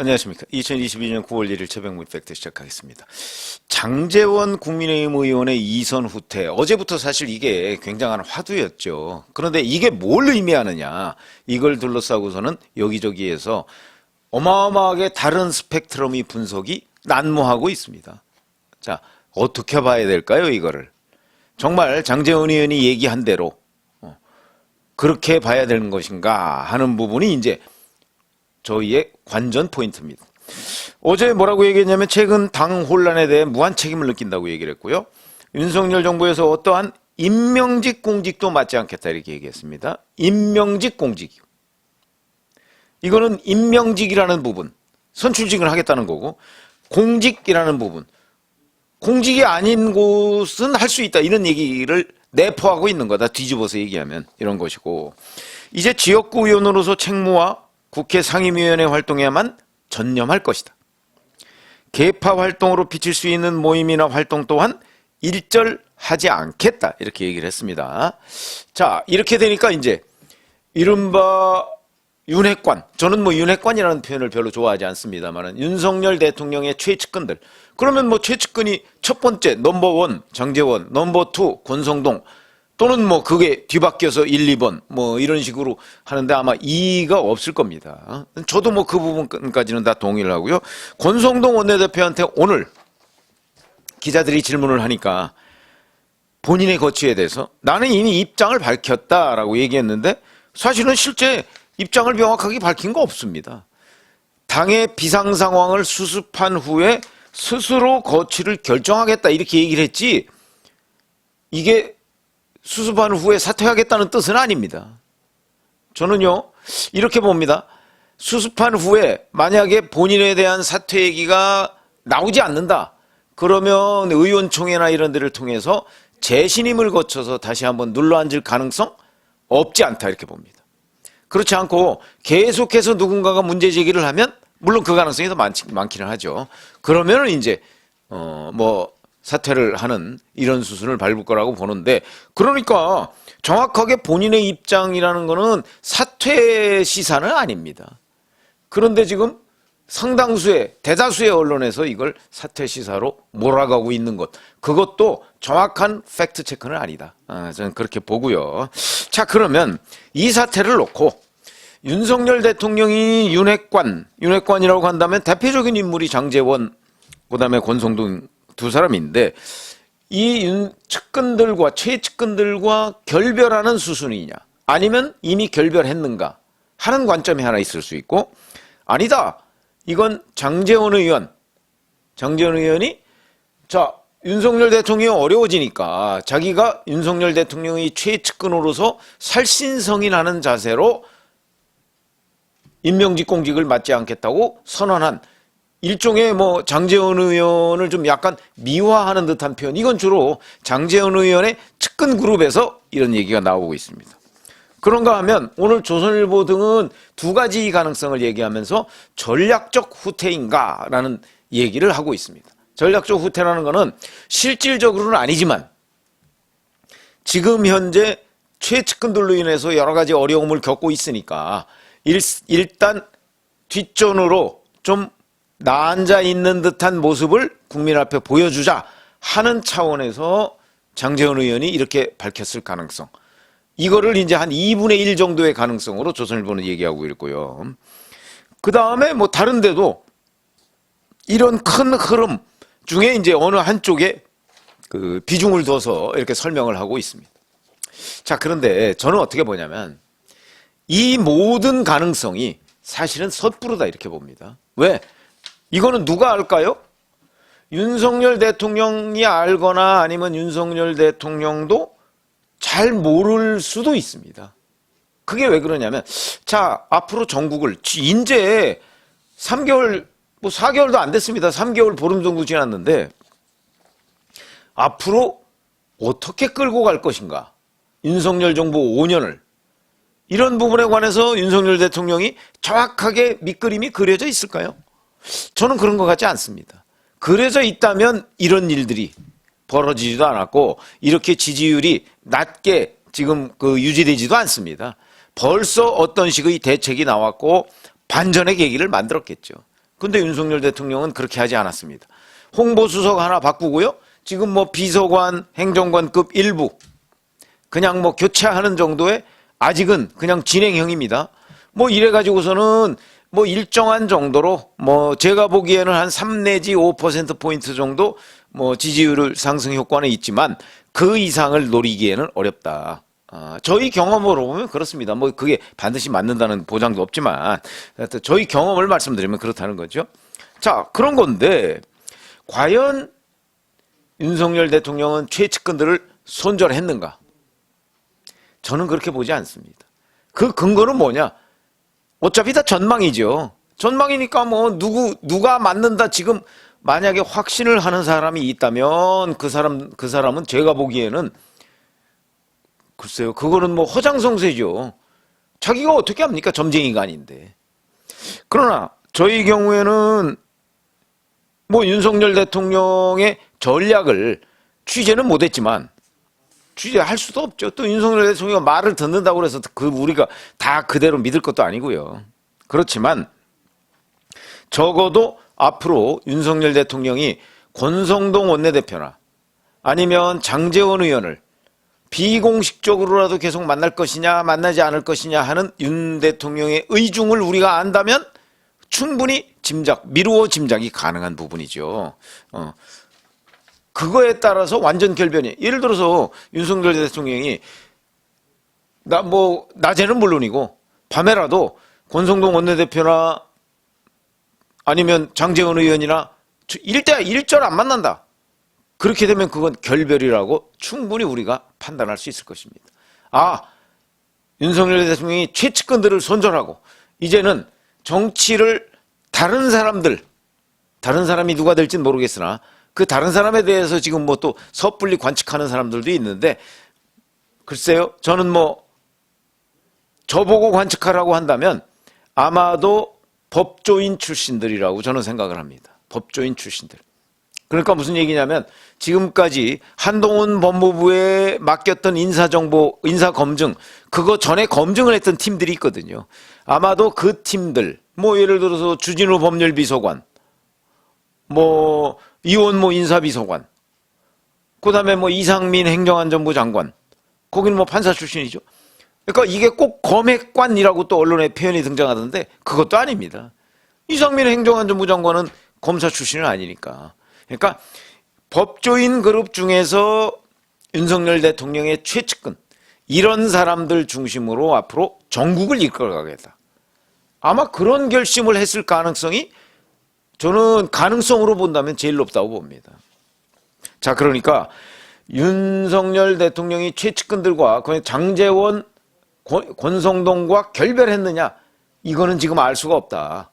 안녕하십니까. 2022년 9월 1일 최병무 팩트 시작하겠습니다. 장재원 국민의힘 의원의 이선 후퇴. 어제부터 사실 이게 굉장한 화두였죠. 그런데 이게 뭘 의미하느냐. 이걸 둘러싸고서는 여기저기에서 어마어마하게 다른 스펙트럼이 분석이 난무하고 있습니다. 자, 어떻게 봐야 될까요, 이거를? 정말 장재원 의원이 얘기한 대로 어, 그렇게 봐야 되는 것인가 하는 부분이 이제 저희의 관전 포인트입니다. 어제 뭐라고 얘기했냐면 최근 당 혼란에 대해 무한 책임을 느낀다고 얘기를 했고요. 윤석열 정부에서 어떠한 임명직 공직도 맞지 않겠다 이렇게 얘기했습니다. 임명직 공직. 이거는 임명직이라는 부분, 선출직을 하겠다는 거고 공직이라는 부분, 공직이 아닌 곳은 할 수 있다 이런 얘기를 내포하고 있는 거다 뒤집어서 얘기하면 이런 것이고 이제 지역구 의원으로서 책무와 국회 상임위원회 활동에만 전념할 것이다. 개파 활동으로 비칠 수 있는 모임이나 활동 또한 일절하지 않겠다 이렇게 얘기를 했습니다. 자 이렇게 되니까 이제 이른바 윤핵관 저는 뭐 윤핵관이라는 표현을 별로 좋아하지 않습니다만은 윤석열 대통령의 최측근들 그러면 뭐 최측근이 첫 번째 넘버원 장재원 넘버 투 권성동 또는 뭐 그게 뒤바뀌어서 1, 2번 뭐 이런 식으로 하는데 아마 이의가 없을 겁니다. 저도 뭐 그 부분까지는 다 동의를 하고요. 권성동 원내대표한테 오늘 기자들이 질문을 하니까 본인의 거취에 대해서 나는 이미 입장을 밝혔다라고 얘기했는데 사실은 실제 입장을 명확하게 밝힌 거 없습니다. 당의 비상 상황을 수습한 후에 스스로 거취를 결정하겠다 이렇게 얘기를 했지 이게 수습한 후에 사퇴하겠다는 뜻은 아닙니다. 저는요 이렇게 봅니다. 수습한 후에 만약에 본인에 대한 사퇴 얘기가 나오지 않는다. 그러면 의원총회나 이런 데를 통해서 재신임을 거쳐서 다시 한번 눌러앉을 가능성 없지 않다 이렇게 봅니다. 그렇지 않고 계속해서 누군가가 문제 제기를 하면 물론 그 가능성이 더 많, 많기는 하죠. 그러면은 이제 어뭐 사퇴를 하는 이런 수순을 밟을 거라고 보는데 그러니까 정확하게 본인의 입장이라는 거는 사퇴 시사는 아닙니다. 그런데 지금 상당수의 대다수의 언론에서 이걸 사퇴 시사로 몰아가고 있는 것 그것도 정확한 팩트 체크는 아니다. 아, 저는 그렇게 보고요. 자 그러면 이 사태를 놓고 윤석열 대통령이 윤핵관 윤핵관이라고 한다면 대표적인 인물이 장재원 그다음에 권성동 두 사람인데 이 윤 측근들과 최측근들과 결별하는 수순이냐? 아니면 이미 결별했는가? 하는 관점이 하나 있을 수 있고 아니다. 이건 장재원 의원, 장재원 의원이 자 윤석열 대통령이 어려워지니까 자기가 윤석열 대통령의 최측근으로서 살신성인하는 자세로 임명직 공직을 맡지 않겠다고 선언한 일종의 뭐 장재원 의원을 좀 약간 미화하는 듯한 표현. 이건 주로 장재원 의원의 측근 그룹에서 이런 얘기가 나오고 있습니다. 그런가 하면 오늘 조선일보 등은 두 가지 가능성을 얘기하면서 전략적 후퇴인가라는 얘기를 하고 있습니다. 전략적 후퇴라는 것은 실질적으로는 아니지만 지금 현재 최측근들로 인해서 여러 가지 어려움을 겪고 있으니까 일, 일단 뒷전으로 좀 나 앉아 있는 듯한 모습을 국민 앞에 보여주자 하는 차원에서 장재원 의원이 이렇게 밝혔을 가능성. 이거를 이제 한 2분의 1 정도의 가능성으로 조선일보는 얘기하고 있고요. 그 다음에 뭐 다른 데도 이런 큰 흐름 중에 이제 어느 한쪽에 그 비중을 둬서 이렇게 설명을 하고 있습니다. 자, 그런데 저는 어떻게 보냐면 이 모든 가능성이 사실은 섣부르다 이렇게 봅니다. 왜? 이거는 누가 알까요? 윤석열 대통령이 알거나 아니면 윤석열 대통령도 잘 모를 수도 있습니다. 그게 왜 그러냐면, 자, 앞으로 전국을, 이제 3개월, 뭐 4개월도 안 됐습니다. 3개월 보름 정도 지났는데, 앞으로 어떻게 끌고 갈 것인가? 윤석열 정부 5년을. 이런 부분에 관해서 윤석열 대통령이 정확하게 밑그림이 그려져 있을까요? 저는 그런 것 같지 않습니다. 그려져 있다면 이런 일들이 벌어지지도 않았고 이렇게 지지율이 낮게 지금 그 유지되지도 않습니다. 벌써 어떤 식의 대책이 나왔고 반전의 계기를 만들었겠죠. 근데 윤석열 대통령은 그렇게 하지 않았습니다. 홍보수석 하나 바꾸고요. 지금 뭐 비서관, 행정관급 일부 그냥 뭐 교체하는 정도의 아직은 그냥 진행형입니다. 뭐 이래 가지고서는 뭐 일정한 정도로 뭐 제가 보기에는 한 3 내지 5% 포인트 정도 뭐 지지율 상승 효과는 있지만 그 이상을 노리기에는 어렵다. 아, 저희 경험으로 보면 그렇습니다. 뭐 그게 반드시 맞는다는 보장도 없지만 저희 경험을 말씀드리면 그렇다는 거죠. 자, 그런 건데 과연 윤석열 대통령은 최측근들을 손절했는가? 저는 그렇게 보지 않습니다. 그 근거는 뭐냐? 어차피 다 전망이죠. 전망이니까 뭐 누구 누가 맞는다 지금 만약에 확신을 하는 사람이 있다면 그 사람 그 사람은 제가 보기에는 글쎄요. 그거는 뭐 허장성세죠. 자기가 어떻게 합니까? 점쟁이가 아닌데. 그러나 저희 경우에는 뭐 윤석열 대통령의 전략을 취재는 못했지만 취재할 수도 없죠. 또 윤석열 대통령이 말을 듣는다고 해서 그 우리가 다 그대로 믿을 것도 아니고요. 그렇지만 적어도 앞으로 윤석열 대통령이 권성동 원내대표나 아니면 장재원 의원을 비공식적으로라도 계속 만날 것이냐 만나지 않을 것이냐 하는 윤 대통령의 의중을 우리가 안다면 충분히 짐작, 미루어 짐작이 가능한 부분이죠. 어. 그거에 따라서 완전 결변이. 예를 들어서 윤석열 대통령이 나 뭐 낮에는 물론이고 밤에라도 권성동 원내대표나 아니면 장재원 의원이나 일대 일절 안 만난다. 그렇게 되면 그건 결별이라고 충분히 우리가 판단할 수 있을 것입니다. 아, 윤석열 대통령이 최측근들을 손절하고 이제는 정치를 다른 사람들, 다른 사람이 누가 될지는 모르겠으나 그 다른 사람에 대해서 지금 뭐 또 섣불리 관측하는 사람들도 있는데 글쎄요, 저는 뭐 저보고 관측하라고 한다면 아마도 법조인 출신들이라고 저는 생각을 합니다. 법조인 출신들. 그러니까 무슨 얘기냐면 지금까지 한동훈 법무부에 맡겼던 인사정보, 인사검증, 그거 전에 검증을 했던 팀들이 있거든요. 아마도 그 팀들, 뭐 예를 들어서 주진우 법률비서관, 뭐 이원모 인사비서관, 그 다음에 뭐 이상민 행정안전부 장관, 거기는 뭐 판사 출신이죠. 그러니까 이게 꼭 검핵관이라고 또 언론에 표현이 등장하던데 그것도 아닙니다. 이상민 행정안전부 장관은 검사 출신은 아니니까. 그러니까 법조인 그룹 중에서 윤석열 대통령의 최측근 이런 사람들 중심으로 앞으로 전국을 이끌어가겠다. 아마 그런 결심을 했을 가능성이 저는 가능성으로 본다면 제일 높다고 봅니다. 자, 그러니까 윤석열 대통령이 최측근들과 장재원, 권- 권성동과 결별했느냐? 이거는 지금 알 수가 없다.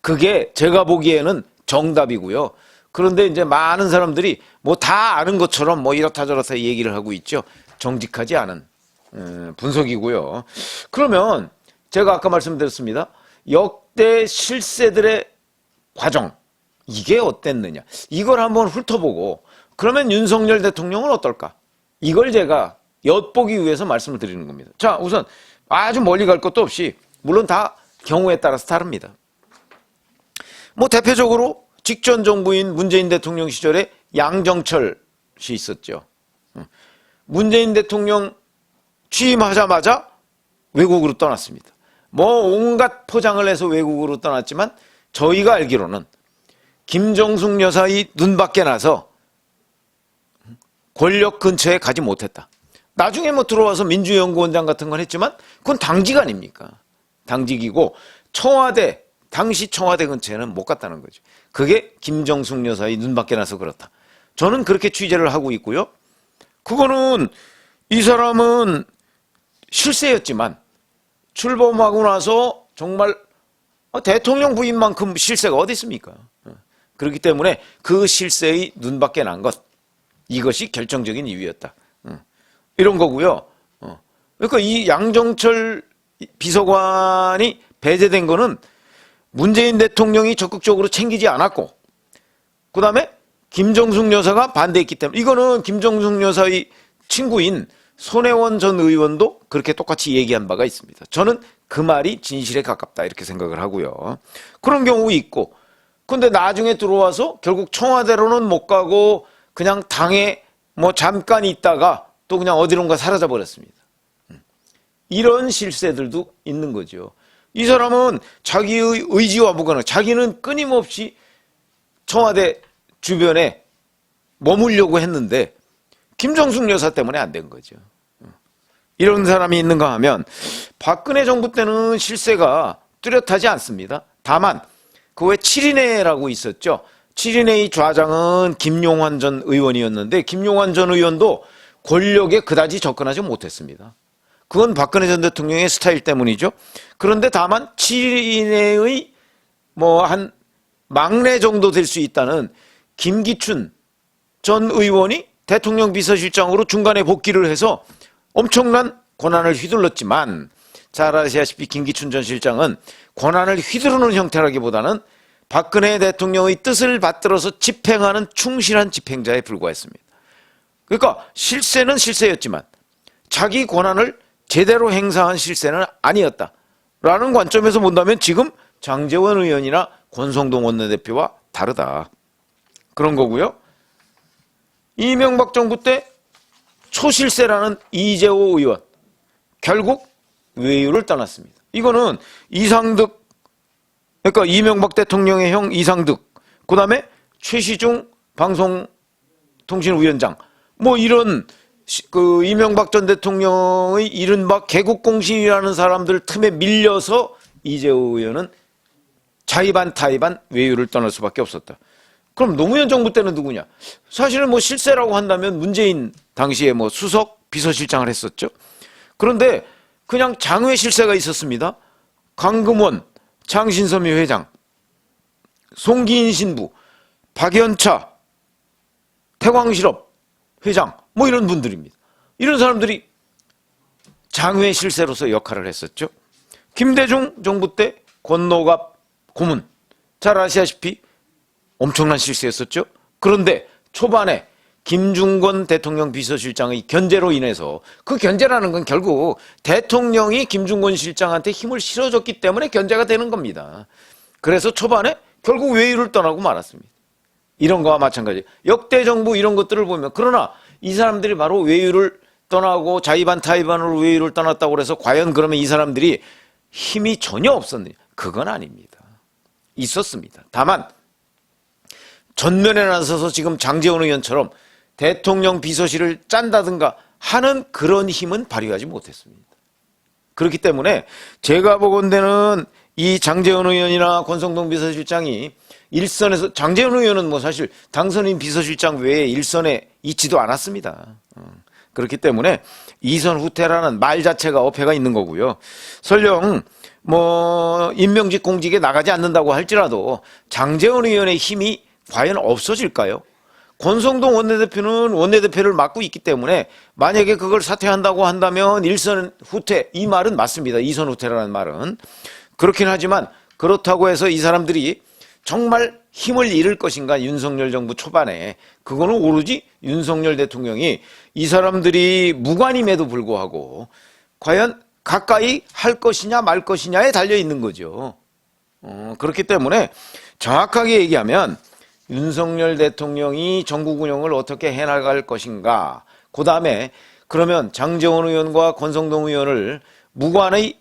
그게 제가 보기에는 정답이고요. 그런데 이제 많은 사람들이 뭐 다 아는 것처럼 뭐 이렇다 저렇다 얘기를 하고 있죠. 정직하지 않은 음, 분석이고요. 그러면 제가 아까 말씀드렸습니다. 역대 실세들의 과정 이게 어땠느냐 이걸 한번 훑어보고 그러면 윤석열 대통령은 어떨까 이걸 제가 엿보기 위해서 말씀을 드리는 겁니다. 자 우선 아주 멀리 갈 것도 없이 물론 다 경우에 따라서 다릅니다. 뭐 대표적으로 직전 정부인 문재인 대통령 시절에 양정철 씨 있었죠. 문재인 대통령 취임하자마자 외국으로 떠났습니다. 뭐 온갖 포장을 해서 외국으로 떠났지만 저희가 알기로는 김정숙 여사의 눈 밖에 나서 권력 근처에 가지 못했다. 나중에 뭐 들어와서 민주연구원장 같은 건 했지만 그건 당직 아닙니까? 당직이고 청와대 당시 청와대 근처에는 못 갔다는 거죠. 그게 김정숙 여사의 눈 밖에 나서 그렇다. 저는 그렇게 취재를 하고 있고요. 그거는 이 사람은 실세였지만 출범하고 나서 정말 대통령 부인만큼 실세가 어디 있습니까? 그렇기 때문에 그 실세의 눈밖에 난 것. 이것이 결정적인 이유였다. 이런 거고요. 어. 그러니까 이 양정철 비서관이 배제된 거는 문재인 대통령이 적극적으로 챙기지 않았고, 그 다음에 김정숙 여사가 반대했기 때문에, 이거는 김정숙 여사의 친구인 손혜원 전 의원도 그렇게 똑같이 얘기한 바가 있습니다. 저는 그 말이 진실에 가깝다 이렇게 생각을 하고요. 그런 경우 있고, 근데 나중에 들어와서 결국 청와대로는 못 가고 그냥 당에 뭐 잠깐 있다가 또 그냥 어디론가 사라져 버렸습니다. 음. 이런 실세들도 있는 거죠. 이 사람은 자기의 의지와 무관한 자기는 끊임없이 청와대 주변에 머물려고 했는데 김정숙 여사 때문에 안 된 거죠. 이런 사람이 있는가 하면 박근혜 정부 때는 실세가 뚜렷하지 않습니다. 다만 그 외 7인회라고 있었죠. 7인회의 좌장은 김용환 전 의원이었는데 김용환 전 의원도 권력에 그다지 접근하지 못했습니다. 그건 박근혜 전 대통령의 스타일 때문이죠. 그런데 다만 7인회의 뭐 한 막내 정도 될 수 있다는 김기춘 전 의원이 대통령 비서실장으로 중간에 복귀를 해서 엄청난 권한을 휘둘렀지만 잘 아시다시피 김기춘 전 실장은 권한을 휘두르는 형태라기보다는 박근혜 대통령의 뜻을 받들어서 집행하는 충실한 집행자에 불과했습니다. 그러니까 실세는 실세였지만 자기 권한을 제대로 행사한 실세는 아니었다. 라는 관점에서 본다면 지금 장재원 의원이나 권성동 원내대표와 다르다. 그런 거고요. 이명박 정부 때 초실세라는 이재호 의원 결국 외유를 떠났습니다. 이거는 이상득 그러니까 이명박 대통령의 형 이상득 그 다음에 최시중 방송통신위원장 뭐 이런 시- 그 이명박 전 대통령의 이른바 개국공신이라는 사람들 틈에 밀려서 이재호 의원은 자의반 타의반 외유를 떠날 수밖에 없었다. 그럼 노무현 정부 때는 누구냐? 사실은 뭐 실세라고 한다면 문재인 당시에 뭐 수석 비서실장을 했었죠. 그런데 그냥 장외 실세가 있었습니다. 강금원, 장신섬유 회장, 송기인 신부, 박연차, 태광실업 회장 뭐 이런 분들입니다. 이런 사람들이 장외 실세로서 역할을 했었죠. 김대중 정부 때 권노갑 고문 잘 아시다시피 엄청난 실수였었죠. 그런데 초반에 김중건 대통령 비서실장의 견제로 인해서 그 견제라는 건 결국 대통령이 김중건 실장한테 힘을 실어줬기 때문에 견제가 되는 겁니다. 그래서 초반에 결국 외유를 떠나고 말았습니다. 이런 거와 마찬가지. 역대 정부 이런 것들을 보면 그러나 이 사람들이 바로 외유를 떠나고 자의반 타의반으로 외유를 떠났다고 그래서 과연 그러면 이 사람들이 힘이 전혀 없었느냐? 그건 아닙니다. 있었습니다. 다만 전면에 나서서 지금 장재원 의원처럼 대통령 비서실을 짠다든가 하는 그런 힘은 발휘하지 못했습니다. 그렇기 때문에 제가 보건대는 이 장재원 의원이나 권성동 비서실장이 일선에서 장재원 의원은 뭐 사실 당선인 비서실장 외에 일선에 있지도 않았습니다. 어, 그렇기 때문에 이선 후퇴라는 말 자체가 어폐가 있는 거고요. 설령 뭐 임명직 공직에 나가지 않는다고 할지라도 장재원 의원의 힘이 과연 없어질까요? 권성동 원내대표는 원내대표를 맡고 있기 때문에 만약에 그걸 사퇴한다고 한다면 일선 후퇴 이 말은 맞습니다. 이선 후퇴라는 말은 그렇긴 하지만 그렇다고 해서 이 사람들이 정말 힘을 잃을 것인가 윤석열 정부 초반에 그거는 오로지 윤석열 대통령이 이 사람들이 무관임에도 불구하고 과연 가까이 할 것이냐 말 것이냐에 달려 있는 거죠. 어, 그렇기 때문에 정확하게 얘기하면 윤석열 대통령이 전국 운영을 어떻게 해나갈 것인가. 그 다음에 그러면 장재원 의원과 권성동 의원을 무관의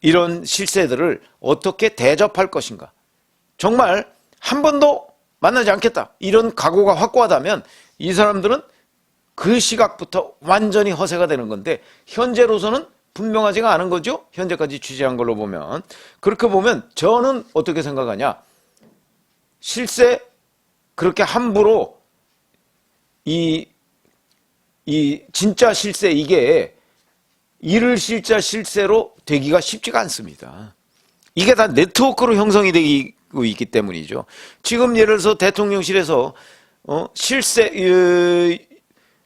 이런 실세들을 어떻게 대접할 것인가. 정말 한 번도 만나지 않겠다. 이런 각오가 확고하다면 이 사람들은 그 시각부터 완전히 허세가 되는 건데 현재로서는 분명하지가 않은 거죠. 현재까지 취재한 걸로 보면. 그렇게 보면 저는 어떻게 생각하냐. 실세 그렇게 함부로 이, 이 진짜 실세 이게 이를 실자 실세로 되기가 쉽지가 않습니다. 이게 다 네트워크로 형성이 되고 있기 때문이죠. 지금 예를 들어서 대통령실에서 어, 실세 어,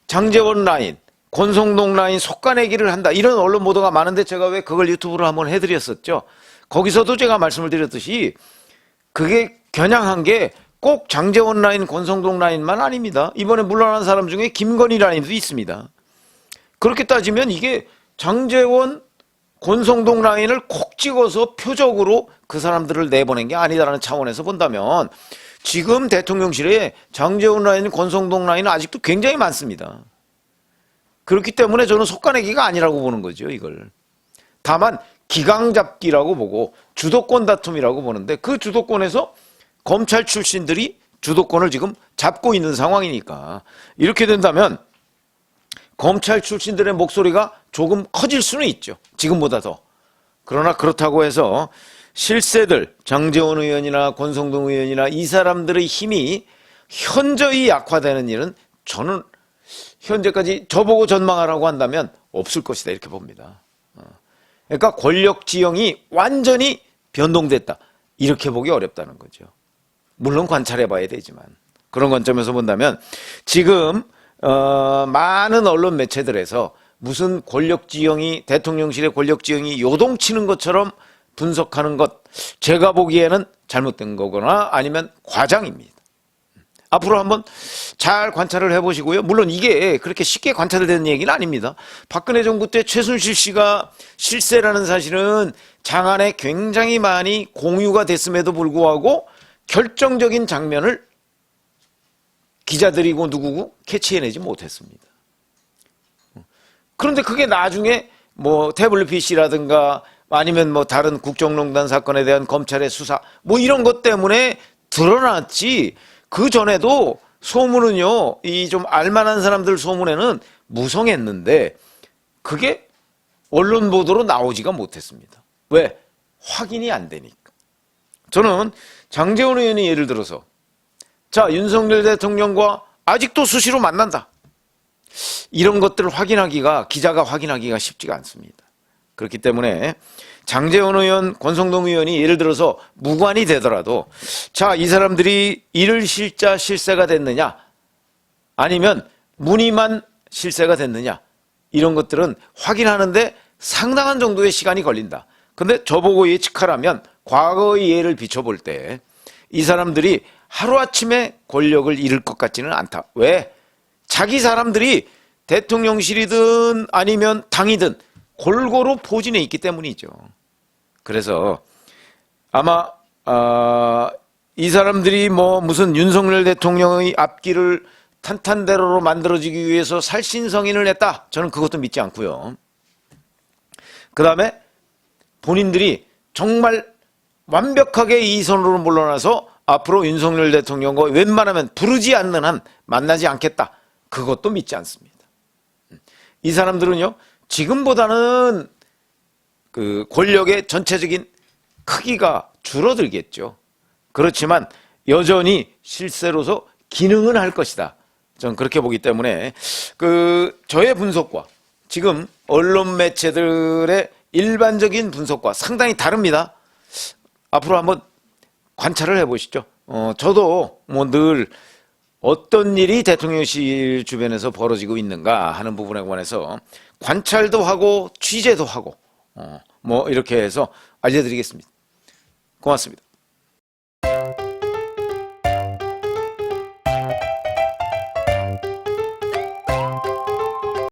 장재원 라인, 권성동 라인 속가내기를 한다 이런 언론 보도가 많은데 제가 왜 그걸 유튜브로 한번 해드렸었죠. 거기서도 제가 말씀을 드렸듯이 그게 겨냥한 게 꼭 장재원 라인, 권성동 라인만 아닙니다. 이번에 물러난 사람 중에 김건희 라인도 있습니다. 그렇게 따지면 이게 장재원, 권성동 라인을 콕 찍어서 표적으로 그 사람들을 내보낸 게 아니다라는 차원에서 본다면 지금 대통령실에 장재원 라인, 권성동 라인은 아직도 굉장히 많습니다. 그렇기 때문에 저는 속가내기가 아니라고 보는 거죠, 이걸. 다만 기강 잡기라고 보고 주도권 다툼이라고 보는데 그 주도권에서 검찰 출신들이 주도권을 지금 잡고 있는 상황이니까 이렇게 된다면 검찰 출신들의 목소리가 조금 커질 수는 있죠. 지금보다 더. 그러나 그렇다고 해서 실세들 장재원 의원이나 권성동 의원이나 이 사람들의 힘이 현저히 약화되는 일은 저는 현재까지 저보고 전망하라고 한다면 없을 것이다 이렇게 봅니다. 어. 그러니까 권력 지형이 완전히 변동됐다 이렇게 보기 어렵다는 거죠. 물론 관찰해 봐야 되지만 그런 관점에서 본다면 지금 어, 많은 언론 매체들에서 무슨 권력 지형이 대통령실의 권력 지형이 요동치는 것처럼 분석하는 것 제가 보기에는 잘못된 거거나 아니면 과장입니다. 앞으로 한번 잘 관찰을 해보시고요. 물론 이게 그렇게 쉽게 관찰되는 얘기는 아닙니다. 박근혜 정부 때 최순실 씨가 실세라는 사실은 장안에 굉장히 많이 공유가 됐음에도 불구하고 결정적인 장면을 기자들이고 누구고 캐치해내지 못했습니다. 그런데 그게 나중에 뭐 태블릿 PC라든가 아니면 뭐 다른 국정농단 사건에 대한 검찰의 수사 뭐 이런 것 때문에 드러났지 그 전에도 소문은요 이 좀 알만한 사람들 소문에는 무성했는데 그게 언론 보도로 나오지가 못했습니다. 왜? 확인이 안 되니까. 저는 장재원 의원이 예를 들어서 자 윤석열 대통령과 아직도 수시로 만난다. 이런 것들을 확인하기가 기자가 확인하기가 쉽지가 않습니다. 그렇기 때문에 장재원 의원, 권성동 의원이 예를 들어서 무관이 되더라도 자, 이 사람들이 일을 실자 실세가 됐느냐 아니면 문의만 실세가 됐느냐 이런 것들은 확인하는데 상당한 정도의 시간이 걸린다. 근데 저보고 예측하라면 과거의 예를 비춰볼 때 이 사람들이 하루아침에 권력을 잃을 것 같지는 않다. 왜? 자기 사람들이 대통령실이든 아니면 당이든 골고루 포진해 있기 때문이죠. 그래서 아마 아, 이 사람들이 뭐 무슨 윤석열 대통령의 앞길을 탄탄대로로 만들어지기 위해서 살신성인을 했다. 저는 그것도 믿지 않고요. 그 다음에 본인들이 정말 완벽하게 이 선으로 물러나서 앞으로 윤석열 대통령과 웬만하면 부르지 않는 한 만나지 않겠다. 그것도 믿지 않습니다. 이 사람들은요, 지금보다는 그 권력의 전체적인 크기가 줄어들겠죠. 그렇지만 여전히 실세로서 기능은 할 것이다. 저는 그렇게 보기 때문에 그 저의 분석과 지금 언론 매체들의 일반적인 분석과 상당히 다릅니다. 앞으로 한번 관찰을 해보시죠. 어, 저도 뭐 늘 어떤 일이 대통령실 주변에서 벌어지고 있는가 하는 부분에 관해서 관찰도 하고 취재도 하고 어, 뭐 이렇게 해서 알려드리겠습니다. 고맙습니다.